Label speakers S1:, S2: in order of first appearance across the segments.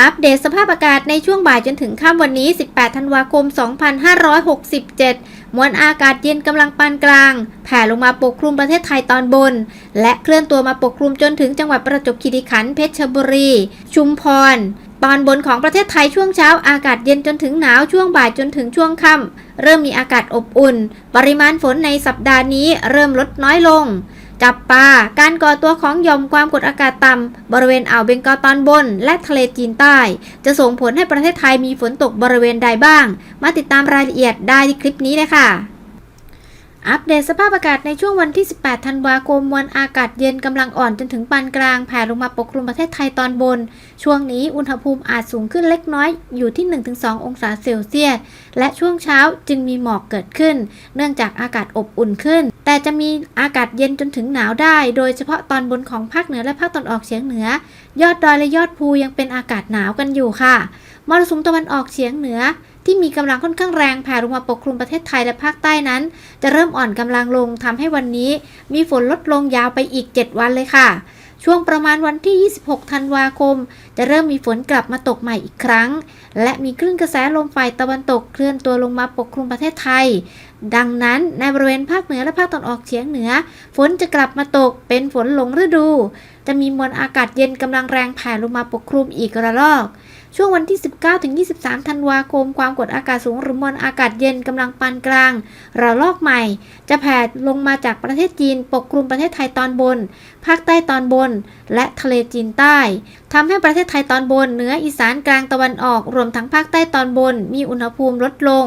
S1: อัปเดตสภาพอากาศในช่วงบ่ายจนถึงค่ำวันนี้ 18 ธันวาคม 2567 มวลอากาศเย็นกำลังปานกลาง แผ่ลงมาปกคลุมประเทศไทยตอนบน และเคลื่อนตัวมาปกคลุมจนถึงจังหวัดประจวบคีรีขันธ์ เพชรบุรี ชุมพร ตอนบนของประเทศไทยช่วงเช้าอากาศเย็นจนถึงหนาวช่วงบ่ายจนถึงช่วงค่ำเริ่มมีอากาศอบอุ่น ปริมาณฝนในสัปดาห์นี้เริ่มลดน้อยลง จับปลาการก่อตัวของหย่อมความกดอากาศต่ำบริเวณอ่าวเบงกอลตอนบน และทะเลจีนใต้ จะส่งผลให้ประเทศไทยมีฝนตกบริเวณใดบ้าง มาติดตามรายละเอียดได้ที่คลิปนี้เลยค่ะ อัปเดตสภาพอากาศในช่วงวันที่ 18 ธันวาคมมวลอากาศเย็นกำลังอ่อนจนถึงปานกลางแผ่ลงมาปกคลุมประเทศไทยตอนบน ช่วงนี้อุณหภูมิอาจสูงขึ้นเล็กน้อยอยู่ที่ 1-2 องศาเซลเซียส และช่วงเช้าจึงมีหมอกเกิดขึ้น เนื่องจากอากาศอบอุ่นขึ้น แต่จะมีอากาศเย็นจนถึงหนาวได้ โดยเฉพาะตอนบนของภาคเหนือและภาคตะวันออกเฉียงเหนือ ยอดดอยและยอดภูยังเป็นอากาศหนาวกันอยู่ค่ะ มรสุมตะวันออกเฉียงเหนือ ที่มีกำลังค่อนข้างแรงแผ่ลงมาปกคลุมประเทศไทยและภาคใต้นั้น จะเริ่มอ่อนกำลังลงทำให้วันนี้ มีฝนลดลงยาวไปอีก 7 วันเลยค่ะ ช่วงประมาณวันที่ 26 ธันวาคม จะเริ่มมีฝนกลับมาตกใหม่อีกครั้ง และมีคลื่นกระแสลมฝ่ายตะวันตกเคลื่อนตัวลงมาปกคลุมประเทศไทย ดังนั้นในบริเวณภาคเหนือและภาคตะวันออกเฉียงเหนือ ฝนจะกลับมาตกเป็นฝนหลงฤดู จะมีมวลอากาศเย็นกำลังแรงแผ่ลงมาปกคลุมอีกระลอก ช่วงวันที่ 19ถึง23 ธันวาคม ความกดอากาศสูงหรือมวลอากาศเย็นกำลังปานกลาง ระลอกใหม่ จะแผ่ลงมาจากประเทศจีน ปกคลุมประเทศไทยตอนบน ภาคใต้ตอนบน และทะเลจีนใต้ทำให้ประเทศไทยตอนบนเหนืออีสานกลางตะวันออกรวมทั้งภาคใต้ตอนบน มีอุณหภูมิลดลง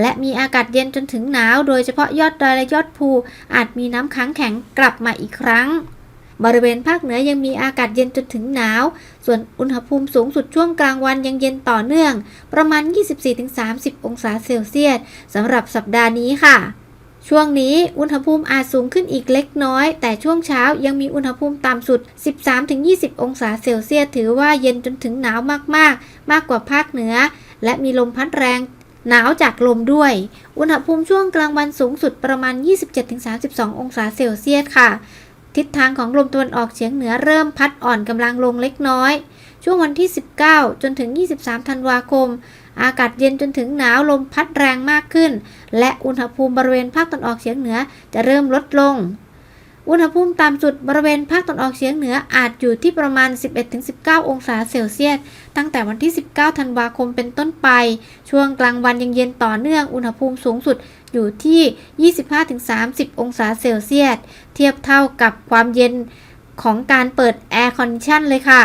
S1: และมีอากาศเย็นจนถึงหนาว โดยเฉพาะยอดดอยและยอดภูอาจมีน้ำค้างแข็งกลับมาอีกครั้ง บริเวณภาคเหนือยังมีอากาศเย็นจนถึงหนาว ส่วนอุณหภูมิสูงสุดช่วงกลางวันยังเย็นต่อเนื่อง ประมาณ 24-30 องศาเซลเซียสสำหรับสัปดาห์นี้ค่ะ ช่วงนี้อุณหภูมิอาจสูงขึ้นอีกเล็กน้อย แต่ช่วงเช้ายังมีอุณหภูมิต่ำสุด 13-20 องศาเซลเซียสถือว่าเย็นจนถึงหนาวมากๆ มากกว่าภาคเหนือ และมีลมพัดแรงหนาวจากลมด้วย อุณหภูมิช่วงกลางวันสูงสุดประมาณ 27-32 องศาเซลเซียสค่ะ ทิศทางของลมตะวันออกเฉียงเหนือเริ่มพัดอ่อนกำลังลงเล็กน้อย ช่วงวันที่ 19 จนถึง 23 ธันวาคม อากาศเย็นจนถึงหนาวลมพัดแรงมากขึ้น และอุณหภูมิบริเวณภาคตะวันออกเฉียงเหนือจะเริ่มลดลง อุณหภูมิต่ำสุดบริเวณภาคตะวันออกเฉียงเหนืออาจอยู่ที่ประมาณ 11-19 องศาเซลเซียส ตั้งแต่วันที่ 19 ธันวาคมเป็นต้นไป ช่วงกลางวันยังเย็นต่อเนื่อง อุณหภูมิสูงสุดอยู่ที่ 25-30 องศาเซลเซียส เทียบเท่ากับความเย็นของการเปิดแอร์คอนดิชันเลยค่ะ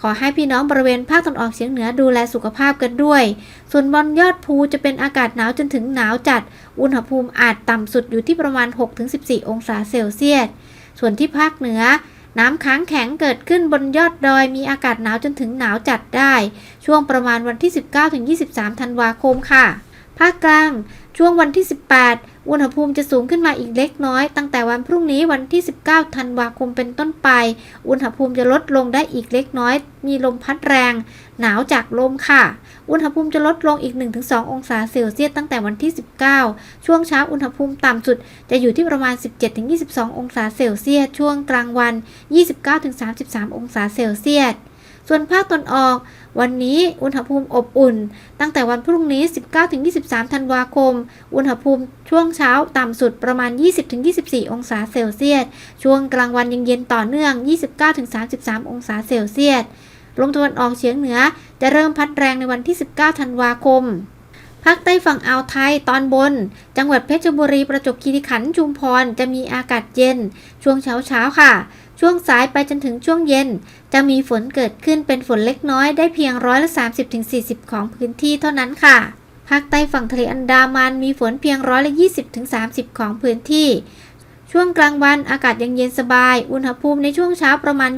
S1: ขอให้พี่น้องบริเวณภาคตะวันออกเฉียงเหนือดูแลสุขภาพกันด้วย ส่วนบนยอดภูจะเป็นอากาศหนาวจนถึงหนาวจัด อุณหภูมิอาจต่ำสุดอยู่ที่ประมาณ 6-14 องศาเซลเซียส ส่วนที่ภาคเหนือน้ำค้างแข็งเกิดขึ้นบนยอดดอยมีอากาศหนาวจนถึงหนาวจัดได้ ช่วงประมาณวันที่ 19-23 ธันวาคมค่ะ ภาคกลาง ช่วงวันที่ 18 อุณหภูมิจะสูงขึ้นมาอีกเล็กน้อย ตั้งแต่วันพรุ่งนี้วันที่ 19 ธันวาคมเป็นต้นไป อุณหภูมิจะลดลงได้อีกเล็กน้อย มีลมพัดแรง หนาวจากลมค่ะ อุณหภูมิจะลดลงอีก 1-2 องศาเซลเซียสตั้งแต่วันที่ 19 ช่วงเช้าอุณหภูมิต่ำสุดจะอยู่ที่ประมาณ 17-22 องศาเซลเซียส ช่วงกลางวัน 29-33 องศาเซลเซียส ส่วนภาคตอนออก วันนี้อุณหภูมิอบอุ่น ตั้งแต่วันพรุ่งนี้ 19-23 ธันวาคม อุณหภูมิช่วงเช้าต่ำสุดประมาณ 20-24 องศาเซลเซียส ช่วงกลางวันยังเย็นต่อเนื่อง 29-33 องศาเซลเซียส ลมตะวันออกเฉียงเหนือจะเริ่มพัดแรงในวันที่ 19 ธันวาคมภาคใต้ฝั่งอ่าวไทยตอนบน จังหวัดเพชรบุรีประจวบคีรีขันธ์ชุมพรจะมีอากาศเย็น ช่วงเช้าเช้าๆค่ะ ช่วงสายไปจนถึงช่วงเย็น จะมีฝนเกิดขึ้นเป็นฝนเล็กน้อยได้เพียงร้อยละ30-40 ของพื้นที่เท่านั้นค่ะ ภาคใต้ฝั่งทะเลอันดามันมีฝนเพียงร้อยละ20-30 ของพื้นที่ ช่วงกลางวันอากาศยังเย็นสบาย อุณหภูมิในช่วงเช้าประมาณ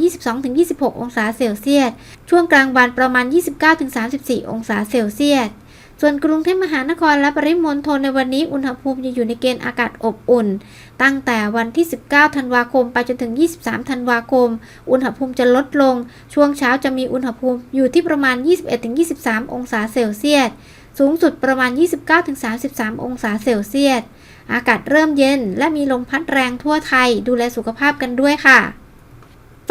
S1: 22-26 องศาเซลเซียส ช่วงกลางวันประมาณ 29-34 องศาเซลเซียส ส่วนกรุงเทพมหานครและปริมณฑลในวันนี้อุณหภูมิจะอยู่ในเกณฑ์อากาศอบอุ่น ตั้งแต่วันที่ 19 ธันวาคม ไปจนถึง 23 ธันวาคม อุณหภูมิจะลดลง ช่วงเช้าจะมีอุณหภูมิอยู่ที่ประมาณ 21-23 องศาเซลเซียส สูงสุดประมาณ 29-33 องศาเซลเซียส อากาศเริ่มเย็น และมีลมพัดแรงทั่วไทย ดูแลสุขภาพกันด้วยค่ะ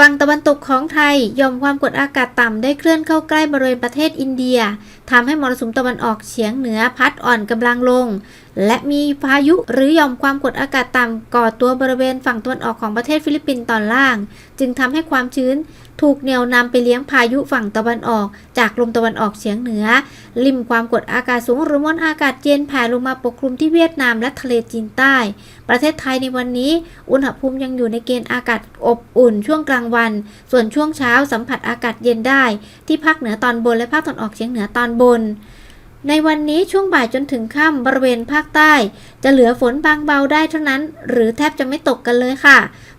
S1: ฝั่งตะวันตกของไทยยอมความกดอากาศต่ำได้เคลื่อนเข้าใกล้บริเวณประเทศอินเดียทำให้มรสุมตะวันออกเฉียงเหนือพัดอ่อนกำลังลง และมีพายุหรือยอมความกดอากาศต่ำก่อตัวบริเวณฝั่งตะวันออกของประเทศฟิลิปปินส์ตอนล่าง จึงทำให้ความชื้น ถูกเหนี่ยวนำไปเลี้ยงพายุฝั่งตะวันออก จากลมตะวันออกเฉียงเหนือ ริมความกดอากาศสูงหรือมวลอากาศเย็นแผ่ลงมาปกคลุมที่เวียดนามและทะเลจีนใต้ ประเทศไทยในวันนี้ อุณหภูมิยังอยู่ในเกณฑ์อากาศอบอุ่นช่วงกลางวัน ส่วนช่วงเช้าสัมผัสอากาศเย็นได้ ที่ภาคเหนือตอนบนและภาคตะวันออกเฉียงเหนือตอนบน ในวันนี้ช่วงบ่ายจนถึงค่ำบริเวณภาคใต้ จะเหลือฝนบางเบาได้เท่านั้น หรือแทบจะไม่ตกกันเลยค่ะ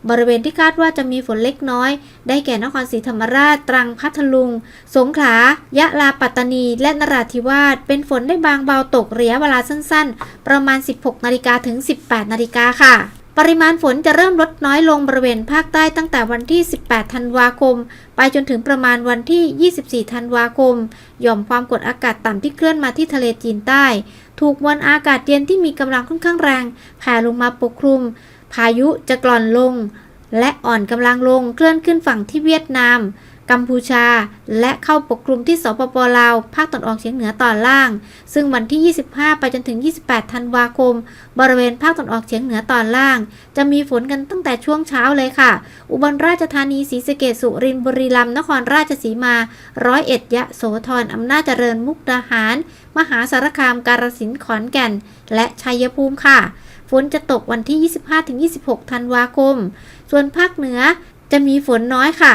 S1: บริเวณที่คาดว่าจะมีฝนเล็กน้อย ได้แก่นครศรีธรรมราช ตรังพัทลุง สงขลายะลาปัตตานี และนราธิวาสเป็นฝนได้บางเบาตกระยะเวลาสั้นๆ ประมาณ 16นาฬิกาถึง 18นาฬิกาค่ะ ปริมาณฝนจะเริ่มลดน้อยลงบริเวณภาคใต้ตั้งแต่วันที่ 18 ธันวาคม ไปจนถึงประมาณวันที่ 24 ธันวาคม หย่อมความกดอากาศต่ำที่เคลื่อนมาที่ทะเลจีนใต้ ถูกมวลอากาศเย็นที่มีกำลังค่อนข้างแรงแผ่ลงมาปกคลุม พายุจะกร่อนลง และอ่อนกำลังลงเคลื่อนขึ้นฝั่งที่เวียดนาม กัมพูชา และเข้าปกคลุมที่สปปลาว ภาคตะวันออกเฉียงเหนือตอนล่าง ซึ่งวันที่ 25 ไปจนถึง 28 ธันวาคม บริเวณภาคตะวันออกเฉียงเหนือตอนล่าง จะมีฝนกันตั้งแต่ช่วงเช้าเลยค่ะ อุบลราชธานี ศรีสะเกษสุรินทร์ บุรีรัมย์ นครราชสีมา ร้อยเอ็ด ยะโสธร อำนาจเจริญ มุกดาหาร มหาสารคาม การสินธุ์ ขอนแก่น และชัยภูมิค่ะ ฝนจะตกวันที่ 25-26 ธันวาคม ส่วนภาคเหนือจะมีฝนน้อยค่ะ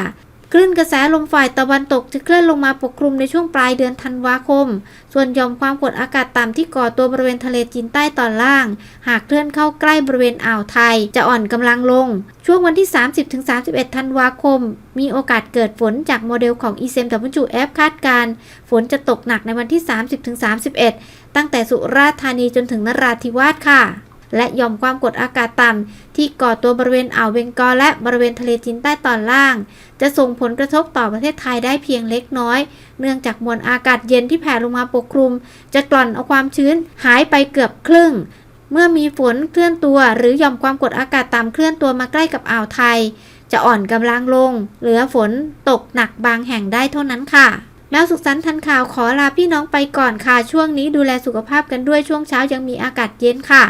S1: คลื่นกระแสลมฝ่ายตะวันตกจะเคลื่อนลงมาปกคลุมในช่วงปลายเดือนธันวาคม ส่วนยอมความกดอากาศต่ำที่ก่อตัวบริเวณทะเลจีนใต้ตอนล่าง หากเคลื่อนเข้าใกล้บริเวณอ่าวไทย จะอ่อนกำลังลง ช่วงวันที่ 30-31 ธันวาคม มีโอกาสเกิดฝนจากโมเดลของ e s m w f คาดการ ฝนจะตกหนักในวันที่ 30-31 ตั้งแต่สุราษฎร์ธานีจนถึงนราธิวาสค่ะ และหย่อมความกดอากาศต่ำที่ก่อตัวบริเวณอ่าวเบงกอลและบริเวณทะเลจีนใต้ตอนล่าง จะส่งผลกระทบต่อประเทศไทยได้เพียงเล็กน้อย เนื่องจากมวลอากาศเย็นที่แผ่ลงมาปกคลุม จะกล่อนเอาความชื้นหายไปเกือบครึ่ง เมื่อมีฝนเคลื่อนตัว หรือหย่อมความกดอากาศต่ำเคลื่อนตัวมาใกล้กับอ่าวไทย จะอ่อนกำลังลง เหลือฝนตกหนักบางแห่งได้เท่านั้นค่ะแมวสุขสันต์ทันข่าวขอลาพี่น้องไปก่อนค่ะ ช่วงนี้ดูแลสุขภาพกันด้วยช่วงเช้ายังมีอากาศเย็นค่ะ